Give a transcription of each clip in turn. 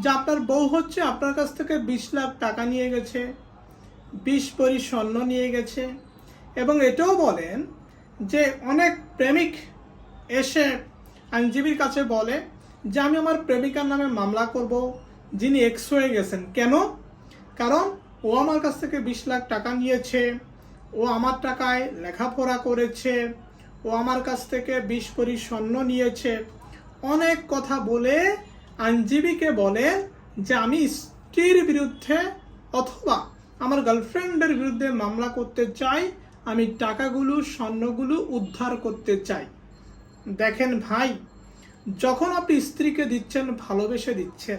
যে আপনার বউ হচ্ছে আপনার কাছ থেকে বিশ লাখ টাকা নিয়ে গেছে, বিশ পরি স্বর্ণ নিয়ে গেছে এবং এটাও বলেন যে অনেক প্রেমিক এসে আইনজীবীর কাছে বলে যে আমি আমার প্রেমিকার নামে মামলা করব, যিনি এক্স হয়ে গেছেন। কেন? কারণ ও আমার কাছ থেকে বিশ লাখ টাকা নিয়েছে, ও আমার টাকায় লেখাপড়া করেছে, ও আমার কাছ থেকে বিশ পরি স্বর্ণ নিয়েছে। অনেক কথা বলে আইনজীবীকে বলেন যে, আমি স্ত্রীর বিরুদ্ধে অথবা আমার গার্লফ্রেন্ডের বিরুদ্ধে মামলা করতে চাই। আমি টাকাগুলো, স্বর্ণগুলো উদ্ধার করতে চাই। দেখেন ভাই, যখন আপনি স্ত্রীকে দিচ্ছেন, ভালোবেসে দিচ্ছেন।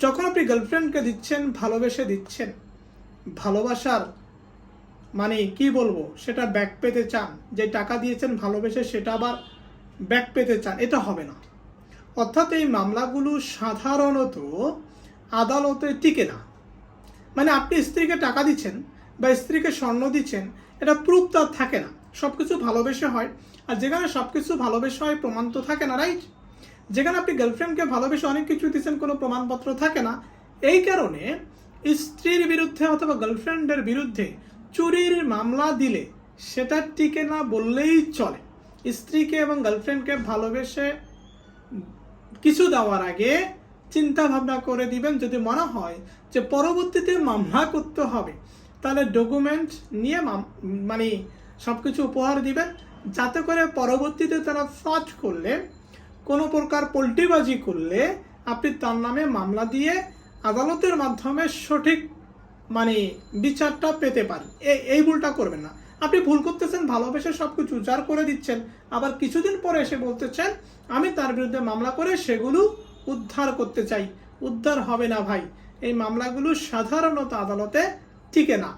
যখন আপনি গার্লফ্রেন্ডকে দিচ্ছেন, ভালোবেসে দিচ্ছেন। ভালোবাসার মানে কি বলব? সেটা ব্যাক পেতে চান। যে টাকা দিয়েছেন, ভালোবেসে সেটা আবার ব্যাক পেতে চান। এটা হবে না। অর্থাৎ এই মামলাগুলো সাধারণত আদালতে টিকে না। মানে আপনি স্ত্রীকে টাকা দিচ্ছেন বা স্ত্রীকে স্বর্ণ দিচ্ছেন, এটা প্রুফ তার থাকে না। সব কিছু ভালোবেসে হয়। আর যেখানে সব কিছু ভালোবেসে হয়, প্রমাণ তো থাকে না রাইট যেখানে আপনি গার্লফ্রেন্ডকে ভালোবেসে অনেক কিছু দিচ্ছেন, কোনো প্রমাণপত্র থাকে না। এই কারণে স্ত্রীর বিরুদ্ধে অথবা গার্লফ্রেন্ডের বিরুদ্ধে চুরির মামলা দিলে সেটা টিকে না বললেই চলে। স্ত্রীকে এবং গার্লফ্রেন্ডকে ভালোবেসে কিছু দেওয়ার আগে চিন্তা ভাবনা করে দিবেন যদি মনে হয় যে পরবর্তীতে মামলা করতে হবে, তাহলে ডকুমেন্ট নিয়ে মানে সব কিছু উপহার দিবেন, যাতে করে পরবর্তীতে তারা ফ্রড করলে, কোনো প্রকার পোলট্রিবাজি করলে আপনি তার নামে মামলা দিয়ে আদালতের মাধ্যমে সঠিক মানে বিচারটা পেতে পারেন এই ভুলটা করবেন না। আপনি ভুল করতেছেন, ভালোবেসে সব কিছু উজাড় করে দিচ্ছেন। আবার কিছুদিন পরে এসে বলতেছেন, আমি তার বিরুদ্ধে মামলা করে সেগুলো উদ্ধার করতে চাই। উদ্ধার হবে না ভাই। এই মামলাগুলো সাধারণত আদালতে টিকে না।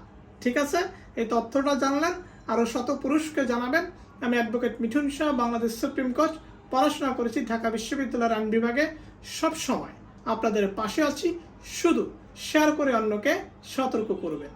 ঠিক আছে? এই তথ্যটা জানলেন, আরও শত পুরুষকে জানাবেন। আমি advocate Mithun Shah, Bangladesh supreme court, পড়াশোনা করেছি ঢাকা বিশ্ববিদ্যালয়ের আইন বিভাগে সব সময় আপনাদের পাশে আছি শুধু শেয়ার করে অন্যকে সতর্ক করবেন